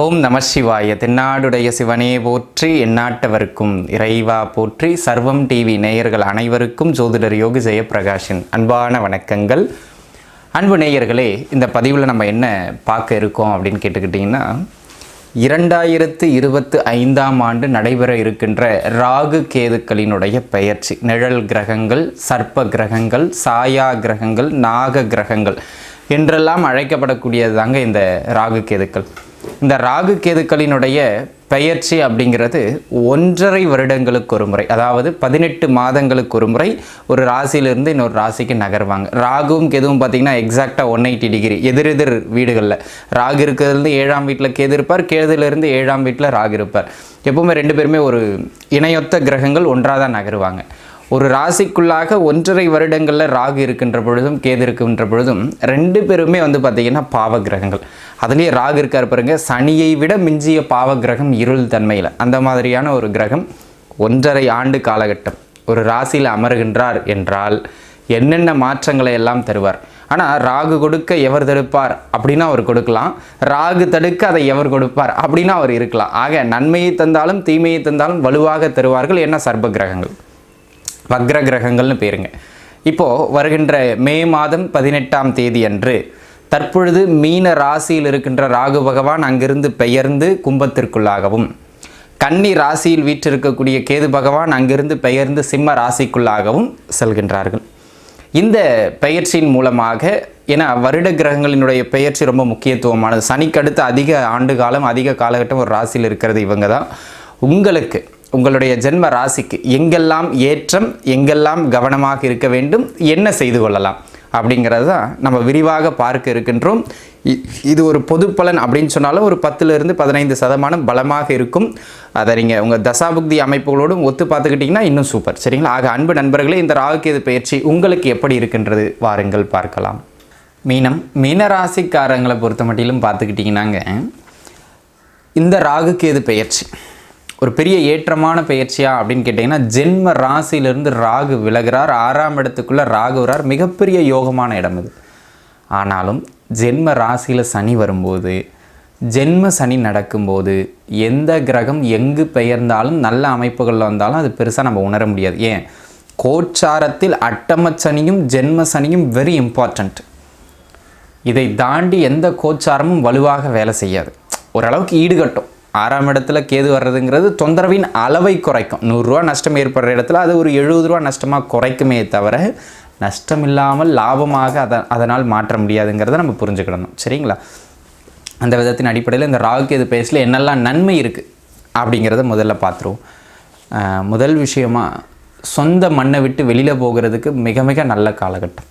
ஓம் நம சிவாய. தென்னாடுடைய சிவனே போற்றி எந்நாட்டவருக்கும் இறைவா போற்றி. சர்வம் டிவி நேயர்கள் அனைவருக்கும் ஜோதிடர் யோகி ஜெயபிரகாஷின் அன்பான வணக்கங்கள். அன்பு நேயர்களே இந்த பதிவில் நம்ம என்ன பார்க்க இருக்கோம் அப்படின்னு கேட்டுக்கிட்டிங்கன்னா இரண்டாயிரத்து இருபத்து ஐந்தாம் ஆண்டு நடைபெற இருக்கின்ற ராகு கேதுக்களினுடைய பெயர்ச்சி. நிழல் கிரகங்கள் சர்ப்ப கிரகங்கள் சாயா கிரகங்கள் நாக கிரகங்கள் என்றெல்லாம் அழைக்கப்படக்கூடியது தாங்க இந்த ராகு கேதுக்கள். இந்த ராகு கேதுக்களினுடைய பெயர்ச்சி அப்படிங்கிறது ஒன்றரை வருடங்களுக்கு ஒரு முறை அதாவது பதினெட்டு மாதங்களுக்கு ஒரு முறை ஒரு ராசியிலிருந்து இன்னொரு ராசிக்கு நகர்வாங்க. ராகுவும் கேதுவும் பார்த்தீங்கன்னா எக்ஸாக்டாக ஒன் எயிட்டி டிகிரி எதிரெதிர் வீடுகளில். ராகு இருக்கிறதுலேருந்து ஏழாம் வீட்டில் கேது இருப்பார் கேதுலேருந்து ஏழாம் வீட்டில் ராகு இருப்பார். எப்பவுமே ரெண்டு பேருமே ஒரு இணையொத்த கிரகங்கள் ஒன்றாக தான் நகருவாங்க. ஒரு ராசிக்குள்ளாக ஒன்றரை வருடங்களில் ராகு இருக்கின்ற பொழுதும் கேது இருக்கின்ற பொழுதும் ரெண்டு பேருமே வந்து பார்த்திங்கன்னா பாவ கிரகங்கள் அதுலேயே ராகு இருக்கார் பாருங்க சனியை விட மிஞ்சிய பாவ கிரகம் இருள் தன்மையில். அந்த மாதிரியான ஒரு கிரகம் ஒன்றரை ஆண்டு காலகட்டம். ஒரு ராசியில் அமருகின்றார் என்றால் என்னென்ன மாற்றங்களை எல்லாம் தருவார்? ஆனால் ராகு கொடுக்க எவர் தடுப்பார் அப்படின்னா அவர் கொடுக்கலாம். ராகு தடுக்க அதை எவர் கொடுப்பார் அப்படின்னா அவர் இருக்கலாம். ஆக நன்மையை தந்தாலும் தீமையை தந்தாலும் வலுவாக தருவார்கள். என்ன? சர்ப கிரகங்கள். வக்ர கிரகங்கள்னு பேருங்க. இப்போது வருகின்ற மே மாதம் பதினெட்டாம் தேதி அன்று தற்பொழுது மீன ராசியில் இருக்கின்ற ராகு பகவான் அங்கிருந்து பெயர்ந்து கும்பத்திற்குள்ளாகவும் கன்னி ராசியில் வீற்றிருக்கக்கூடிய கேது பகவான் அங்கிருந்து பெயர்ந்து சிம்ம ராசிக்குள்ளாகவும் செல்கின்றார்கள். இந்த பெயர்ச்சியின் மூலமாக ஏன்னா வருட கிரகங்களினுடைய பெயர்ச்சி ரொம்ப முக்கியத்துவமானது. சனிக்கடுத்து அதிக ஆண்டு காலம் அதிக காலகட்டம் ஒரு ராசியில் இருக்கிறது இவங்க தான் உங்களுக்கு உங்களுடைய ஜென்ம ராசிக்கு எங்கெல்லாம் ஏற்றம் எங்கெல்லாம் கவனமாக இருக்க வேண்டும் என்ன செய்து கொள்ளலாம் அப்படிங்கிறது தான் நம்ம விரிவாக பார்க்க இருக்கின்றோம். இது ஒரு பொது பலன் அப்படின்னு சொன்னாலும் ஒரு பத்துலேருந்து பதினைந்து சதமானம் பலமாக இருக்கும். அதை நீங்கள் உங்கள் தசாபுக்தி அமைப்புகளோடும் ஒத்து பார்த்துக்கிட்டிங்கன்னா இன்னும் சூப்பர். சரிங்களா? ஆக அன்பு நண்பர்களே இந்த ராகுகேது பயிற்சி உங்களுக்கு எப்படி இருக்கின்றது? வாருங்கள் பார்க்கலாம். மீனம் மீனராசிக்காரங்களை பொறுத்த மட்டிலும் பார்த்துக்கிட்டிங்கன்னாங்க. இந்த ராகுகேது பெயர்ச்சி ஒரு பெரிய ஏற்றமான பயிற்சியா அப்படின்னு கேட்டிங்கன்னா ஜென்ம ராசியிலிருந்து ராகு விலகிறார். ஆறாம் இடத்துக்குள்ளே ராகு வரார். மிகப்பெரிய யோகமான இடம் இது. ஆனாலும் ஜென்ம ராசியில் சனி வரும்போது ஜென்ம சனி நடக்கும்போது எந்த கிரகம் எங்கு பெயர்ந்தாலும் நல்ல அமைப்புகளில் வந்தாலும் அது பெருசாக நம்ம உணர முடியாது. ஏன்? கோச்சாரத்தில் அட்டம சனியும் ஜென்ம சனியும் வெரி இம்பார்ட்டண்ட் இதை தாண்டி எந்த கோச்சாரமும் வலுவாக வேலை செய்யாது. ஓரளவுக்கு ஈடுகட்டும். ஆறாம் இடத்துல கேது வர்றதுங்கிறது தொந்தரவின் அளவை குறைக்கும். நூறுரூவா நஷ்டம் ஏற்படுற இடத்துல அது ஒரு எழுபது ரூபா நஷ்டமாக குறைக்குமே தவிர நஷ்டம் இல்லாமல் லாபமாக அதை அதனால் மாற்ற முடியாதுங்கிறத நம்ம புரிஞ்சுக்கிடணும். சரிங்களா? அந்த விதத்தின் அடிப்படையில் இந்த ராகு கேது பேஸில் என்னெல்லாம் நன்மை இருக்குது அப்படிங்கிறத முதல்ல பார்த்துருவோம். முதல் விஷயமா சொந்த மண்ணை விட்டு வெளியில் போகிறதுக்கு மிக மிக நல்ல காலகட்டம்.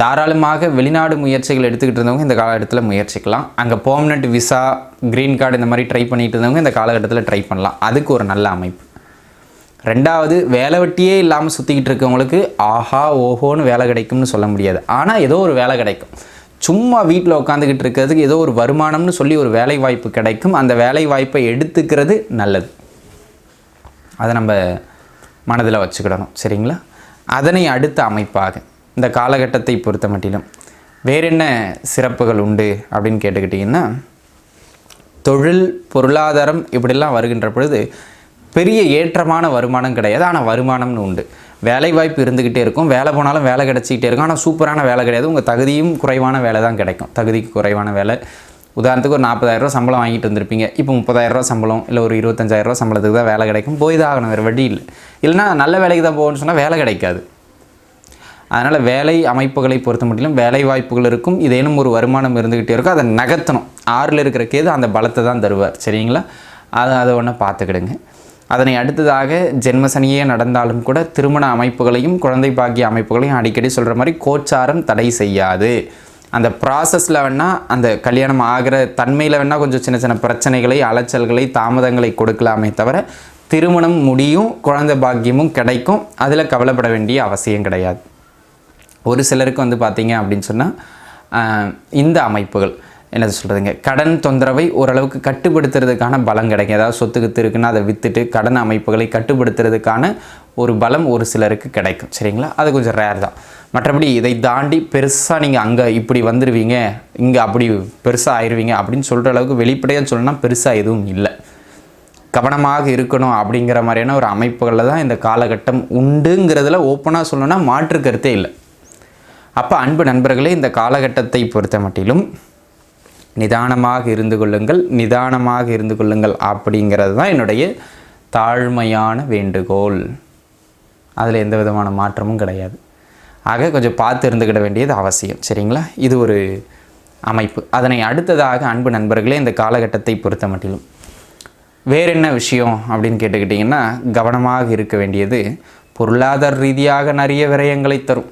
தாராளமாக வெளிநாடு முயற்சிகள் எடுத்துக்கிட்டு இருந்தவங்க இந்த காலகட்டத்தில் முயற்சிக்கலாம். அங்கே பெர்மனெண்ட் விசா க்ரீன் கார்டு இந்த மாதிரி ட்ரை பண்ணிட்டு இருந்தவங்க இந்த காலகட்டத்தில் ட்ரை பண்ணலாம். அதுக்கு ஒரு நல்ல அமைப்பு. ரெண்டாவது வேலை வெட்டியே இல்லாமல் சுற்றிக்கிட்டு இருக்கவங்களுக்கு ஆஹா ஓஹோன்னு வேலை கிடைக்கும்னு சொல்ல முடியாது. ஆனால் ஏதோ ஒரு வேலை கிடைக்கும். சும்மா வீட்டில் உட்காந்துக்கிட்டு இருக்கிறதுக்கு ஏதோ ஒரு வருமானம்னு சொல்லி ஒரு வேலை வாய்ப்பு கிடைக்கும். அந்த வேலை வாய்ப்பை எடுத்துக்கிறது நல்லது. அதை நம்ம மனதில் வச்சுக்கிடணும். சரிங்களா? அதனை அடுத்த அமைப்பாக. இந்த காலகட்டத்தை பொறுத்த மட்டிலும். வேற என்ன சிறப்புகள் உண்டு அப்படின்னு கேட்டுக்கிட்டிங்கன்னா தொழில் பொருளாதாரம் இப்படிலாம் வருகின்ற பொழுது பெரிய ஏற்றமான வருமானம் கிடையாது. ஆனால் வருமானம்னு உண்டு. வேலை வாய்ப்பு இருந்துக்கிட்டே இருக்கும். வேலை போனாலும் வேலை கிடச்சிக்கிட்டே இருக்கும். ஆனால் சூப்பரான வேலை கிடையாது. உங்கள் தகுதியும் குறைவான வேலை தான் கிடைக்கும். தகுதிக்கு குறைவான வேலை. உதாரணத்துக்கு ஒரு நாற்பதாயிரரூவா சம்பளம் வாங்கிட்டு வந்திருப்பீங்க இப்போ முப்பதாயிரரூவா சம்பளம் இல்லை ஒரு இருபத்தஞ்சாயிரரூவா சம்பளத்துக்கு தான் வேலை கிடைக்கும். போய் தான் ஆகணும். வேறு வழி இல்லை. இல்லைன்னா நல்ல வேலைக்கு தான் போகணும்னு சொன்னால் வேலை கிடைக்காது. அதனால் வேலை அமைப்புகளை பொறுத்த மட்டிலும் வேலை வாய்ப்புகள் இருக்கும். இதேனும் ஒரு வருமானம் இருந்துக்கிட்டே இருக்கும். அதை நகர்த்தணும். ஆறில் இருக்கிற கேது அந்த பலத்தை தான் தருவார். சரிங்களா? அதை அதை ஒன்று பார்த்துக்கிடுங்க. அதனை அடுத்ததாக ஜென்மசனியே நடந்தாலும் கூட திருமண அமைப்புகளையும் குழந்தை பாக்கிய அமைப்புகளையும் அடிக்கடி சொல்கிற மாதிரி கோச்சாரம் தடை செய்யாது. அந்த ப்ராசஸில் வேணால் அந்த கல்யாணம் ஆகிற தன்மையில் வேணால் கொஞ்சம் சின்ன சின்ன பிரச்சனைகளை அலைச்சல்களை தாமதங்களை கொடுக்கலாமே தவிர திருமணம் முடியும் குழந்தை பாக்கியமும் கிடைக்கும். அதில் கவலைப்பட வேண்டிய அவசியம் கிடையாது. ஒரு சிலருக்கு வந்து பார்த்தீங்க அப்படின்னு சொன்னால் இந்த அமைப்புகள் என்னது சொல்கிறதுங்க கடன் தொந்தரவை ஓரளவுக்கு கட்டுப்படுத்துறதுக்கான பலம் கிடைக்கும். ஏதாவது சொத்துக்கு இருக்குன்னா அதை விற்றுட்டு கடன் அமைப்புகளை கட்டுப்படுத்துறதுக்கான ஒரு பலம் ஒரு சிலருக்கு கிடைக்கும். சரிங்களா? அது கொஞ்சம் ரேர் தான். மற்றபடி இதை தாண்டி பெருசாக நீங்கள் அங்கே இப்படி வந்துடுவீங்க இங்கே அப்படி பெருசாக ஆயிடுவீங்க அப்படின்னு சொல்கிற அளவுக்கு வெளிப்படையாக சொல்லணும்னா பெருசாக எதுவும் இல்லை. கவனமாக இருக்கணும் அப்படிங்கிற மாதிரியான ஒரு அமைப்புகளில் தான் இந்த காலகட்டம் உண்டுங்கிறதுல ஓப்பனாக சொல்லணும்னா மாற்று கருத்தே இல்லை. அப்போ அன்பு நண்பர்களே இந்த காலகட்டத்தை பொறுத்த மட்டிலும் நிதானமாக இருந்து கொள்ளுங்கள் நிதானமாக இருந்து கொள்ளுங்கள் அப்படிங்கிறது தான் என்னுடைய தாழ்மையான வேண்டுகோள். அதில் எந்த விதமான மாற்றமும் கிடையாது. ஆக கொஞ்சம் பார்த்து இருந்துக்கிட வேண்டியது அவசியம் சரிங்களா? இது ஒரு அமைப்பு. அதனை அடுத்ததாக அன்பு நண்பர்களே இந்த காலகட்டத்தை பொறுத்த மட்டிலும் வேற என்ன விஷயம் அப்படின்னு கேட்டுக்கிட்டிங்கன்னா கவனமாக இருக்க வேண்டியது பொருளாதார ரீதியாக நிறைய விரயங்களை தரும்.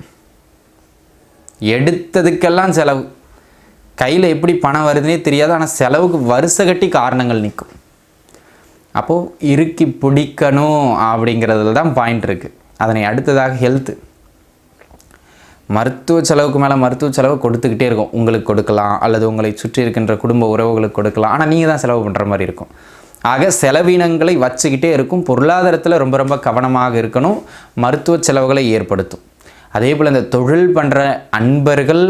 எடுத்ததுக்கெல்லாம் செலவு. கையில் எப்படி பணம் வருதுன்னே தெரியாது ஆனால் செலவுக்கு வருஷ கட்டி காரணங்கள் நிற்கும். அப்போது இறுக்கி பிடிக்கணும் அப்படிங்கிறதுல தான் பாயிண்ட் இருக்குது அதனை அடுத்ததாக ஹெல்த்து மருத்துவ செலவுக்கு மேலே மருத்துவ செலவு கொடுத்துக்கிட்டே இருக்கும். உங்களுக்கு கொடுக்கலாம் அல்லது உங்களை சுற்றி இருக்கின்ற குடும்ப உறவுகளுக்கு கொடுக்கலாம். ஆனால் நீங்கள் தான் செலவு பண்ணுற மாதிரி இருக்கும். ஆக செலவினங்களை வச்சுக்கிட்டே இருக்கும். பொருளாதாரத்தில் ரொம்ப ரொம்ப கவனமாக இருக்கணும். மருத்துவ செலவுகளை ஏற்படுத்தும். அதே போல் இந்த தொழில் பண்ணுற அன்பர்கள்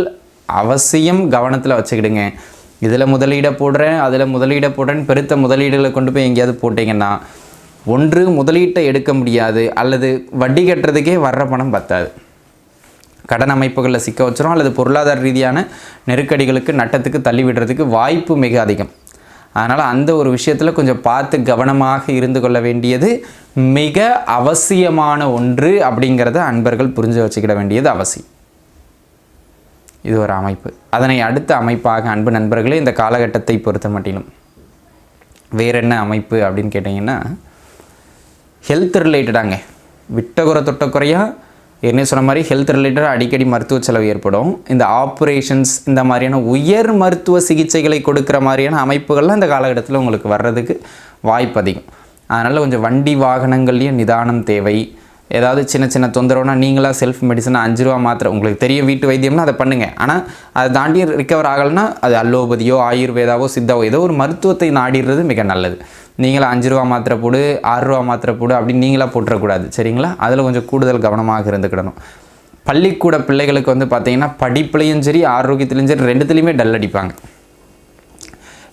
அவசியம் கவனத்தில் வச்சுக்கிடுங்க. இதில் முதலீடை போடுறேன் அதில் முதலீடை போடுறேன்னு பெருத்த முதலீடுகளை கொண்டு போய் எங்கேயாவது போட்டிங்கன்னா ஒன்று முதலீட்டை எடுக்க முடியாது அல்லது வட்டி கட்டுறதுக்கே வர்ற பணம் பத்தாது. கடன் அமைப்புகளில் சிக்க வச்சிரும் அல்லது பொருளாதார ரீதியான நெருக்கடிகளுக்கு நட்டத்துக்கு தள்ளி விடுறதுக்கு வாய்ப்பு மிக அதிகம். அதனால் அந்த ஒரு விஷயத்தில் கொஞ்சம் பார்த்து கவனமாக இருந்து கொள்ள வேண்டியது மிக அவசியமான ஒன்று அப்படிங்கிறத அன்பர்கள் புரிஞ்சு வச்சுக்கிட வேண்டியது அவசியம். இது ஒரு அமைப்பு. அதனை அடுத்த அமைப்பாக அன்பு நண்பர்களே இந்த காலகட்டத்தை பொறுத்த மட்டிலும் வேற என்ன அமைப்பு அப்படின்னு கேட்டிங்கன்னா ஹெல்த் ரிலேட்டடாங்க விட்டகுறை தொட்டக்குறையாக ஏற்கனவே சொன்ன மாதிரி ஹெல்த் ரிலேட்டடாக அடிக்கடி மருத்துவ செலவு ஏற்படும். இந்த ஆப்ரேஷன்ஸ் இந்த மாதிரியான உயர் மருத்துவ சிகிச்சைகளை கொடுக்குற மாதிரியான அமைப்புகள்லாம் இந்த காலகட்டத்தில் உங்களுக்கு வர்றதுக்கு வாய்ப்பு அதிகம். அதனால் கொஞ்சம் வண்டி வாகனங்கள்லேயும் நிதானம் தேவை. ஏதாவது சின்ன சின்ன தொந்தரவுனா நீங்களாக செல்ஃப் மெடிசனை அஞ்சு ரூபா மாத்திரை. உங்களுக்கு தெரியும் வீட்டு வைத்தியம்னா அதை பண்ணுங்கள் ஆனால் அதை தாண்டி ரிக்கவர் ஆகலைன்னா அது அலோபதியோ ஆயுர்வேதாவோ சித்தாவோ ஏதோ ஒரு மருத்துவத்தை நாடிடுறது மிக நல்லது. நீங்களாக அஞ்சு ரூபா மாத்திரை போடு ஆறு ரூபா மாத்திரை போடு அப்படின்னு நீங்களாக போட்டுறக்கூடாது. சரிங்களா? அதில் கொஞ்சம் கூடுதல் கவனமாக இருந்துக்கிடணும். பள்ளிக்கூட பிள்ளைகளுக்கு வந்து பார்த்தீங்கன்னா படிப்புலையும் சரி ஆரோக்கியத்துலையும் சரி ரெண்டுத்துலேயுமே டல் அடிப்பாங்க.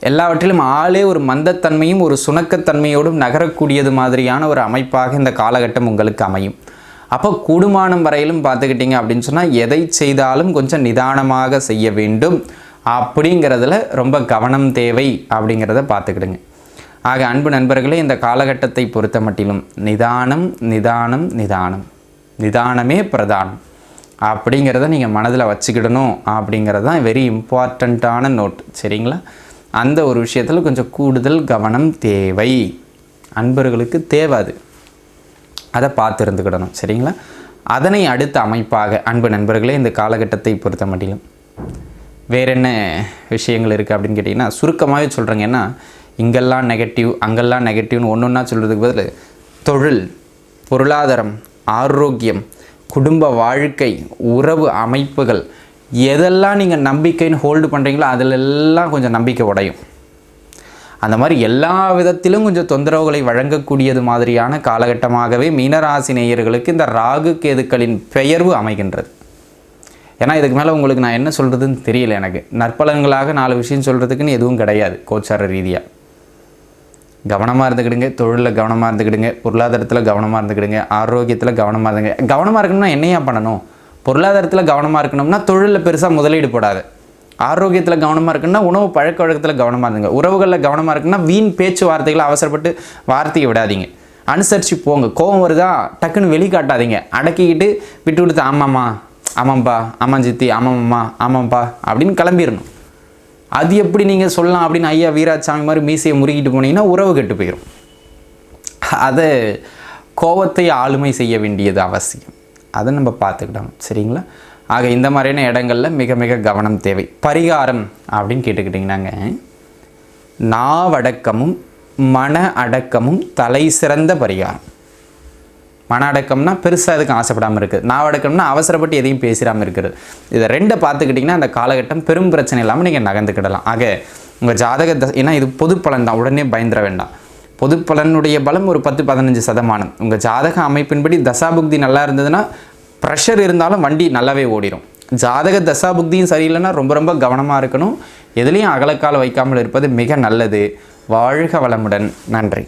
எல்லாவற்றிலும் ஆளே ஒரு மந்தத்தன்மையும் ஒரு சுணக்கத்தன்மையோடும் நகரக்கூடியது மாதிரியான ஒரு அமைப்பாக இந்த காலகட்டம் உங்களுக்கு அமையும். அப்போ கூடுமானம் வரையிலும் பார்த்துக்கிட்டிங்க அப்படின்னு சொன்னால் எதை செய்தாலும் கொஞ்சம் நிதானமாக செய்ய வேண்டும். அப்படிங்கிறதுல ரொம்ப கவனம் தேவை அப்படிங்கிறத பார்த்துக்கிடுங்க. ஆக அன்பு நண்பர்களே இந்த காலகட்டத்தை பொறுத்த மட்டிலும் நிதானம் நிதானம் நிதானம். நிதானமே பிரதானம். அப்படிங்கிறத நீங்கள் மனதில் வச்சுக்கிடணும் அப்படிங்கிறது தான் வெரி இம்பார்ட்டண்ட்டான நோட் சரிங்களா? அந்த ஒரு விஷயத்தில் கொஞ்சம் கூடுதல் கவனம் தேவை. அன்பர்களுக்கு தேவாது அதை. பார்த்து இருந்துக்கிடணும் சரிங்களா? அதனை அடுத்த அமைப்பாக அன்பு நண்பர்களே இந்த காலகட்டத்தை பொறுத்த மட்டிலும். வேற என்ன விஷயங்கள் இருக்குது அப்படின்னு கேட்டிங்கன்னா சுருக்கமாகவே சொல்கிறேங்க ஏன்னா இங்கெல்லாம் நெகட்டிவ் அங்கெல்லாம் நெகட்டிவ்னு ஒன்று ஒன்றா சொல்கிறதுக்கு பதில் தொழில் பொருளாதாரம் ஆரோக்கியம் குடும்ப வாழ்க்கை உறவு அமைப்புகள் எதெல்லாம் நீங்கள் நம்பிக்கைன்னு ஹோல்டு பண்ணுறீங்களோ அதில் எல்லாம் கொஞ்சம் நம்பிக்கை உடையும். அந்த மாதிரி எல்லா விதத்திலும் கொஞ்சம் தொந்தரவுகளை வழங்கக்கூடியது மாதிரியான காலகட்டமாகவே மீனராசி நேயர்களுக்கு இந்த ராகு கேதுக்களின் பெயர்வு அமைகின்றது. ஏன்னா இதுக்கு மேலே உங்களுக்கு நான் என்ன சொல்கிறதுன்னு தெரியல எனக்கு. நற்பலன்களாக நாலு விஷயம் சொல்கிறதுக்குன்னு எதுவும் கிடையாது கோச்சார ரீதியாக கவனமாக இருந்துக்கிடுங்க தொழிலில் கவனமாக இருந்துக்கிடுங்க பொருளாதாரத்தில் கவனமாக இருந்துக்கிடுங்க ஆரோக்கியத்தில் கவனமாக இருந்துங்க. கவனமாக இருக்கணும்னா என்னையா பண்ணணும்? பொருளாதாரத்தில் கவனமாக இருக்கணும்னா தொழிலில் பெருசாக முதலீடு போடாது. ஆரோக்கியத்தில் கவனமாக இருக்குன்னா உணவு பழக்க வழக்கத்தில் கவனமாக இருங்க உறவுகளில் கவனமாக இருக்குன்னா வீண் பேச்சு வார்த்தைகளை அவசரப்பட்டு வார்த்தையை விடாதீங்க. அனுசரித்து போங்க. கோபம் வருதா? டக்குன்னு வெளிக்காட்டாதீங்க. அடக்கிக்கிட்டு விட்டு கொடுத்து ஆமாம்மா ஆமாம்ப்பா ஆமாம் சித்தி ஆமாம்மா ஆமாம்ப்பா அப்படின்னு கிளம்பிடணும். அது எப்படி நீங்கள் சொல்லலாம் அப்படின்னு ஐயா வீராசாமி மாதிரி மீசையை முறுக்கிட்டு போனீங்கன்னா உறவு கெட்டு போயிடும் அதை கோபத்தை ஆளுமை செய்ய வேண்டியது அவசியம். அதை நம்ம பார்த்துக்கிட்டோம். சரிங்களா? ஆக இந்த மாதிரியான இடங்களில் மிக மிக கவனம் தேவை. பரிகாரம் அப்படின்னு கேட்டுக்கிட்டிங்கன்னாங்க. நாவடக்கமும் மன அடக்கமும் தலை சிறந்த பரிகாரம். மன அடக்கம்னா பெருசாக எதுக்கும் ஆசைப்படாமல் இருக்குது. நாவடக்கம்னா அவசரப்பட்டு எதையும் பேசிடாமல் இருக்கிறது இதை ரெண்டை பார்த்துக்கிட்டிங்கன்னா அந்த காலகட்டம் பெரும் பிரச்சனை இல்லாமல் நீங்கள் நகர்ந்துக்கிடலாம். ஆக உங்கள் ஜாதக ஏன்னா இது பொது பலன் தான். உடனே பயந்துட வேண்டாம். பொது பலனுடைய பலம் ஒரு பத்து பதினஞ்சு சதமானம். உங்கள் ஜாதக அமைப்பின்படி தசாபுக்தி நல்லா இருந்ததுன்னா ப்ரெஷர் இருந்தாலும் வண்டி நல்லாவே ஓடிடும் ஜாதக தசாபுக்தியும் சரியில்லைன்னா ரொம்ப ரொம்ப கவனமாக இருக்கணும். எதுலேயும் அகலக்கால் வைக்காமல் இருப்பது மிக நல்லது. வாழ்க வளமுடன். நன்றி.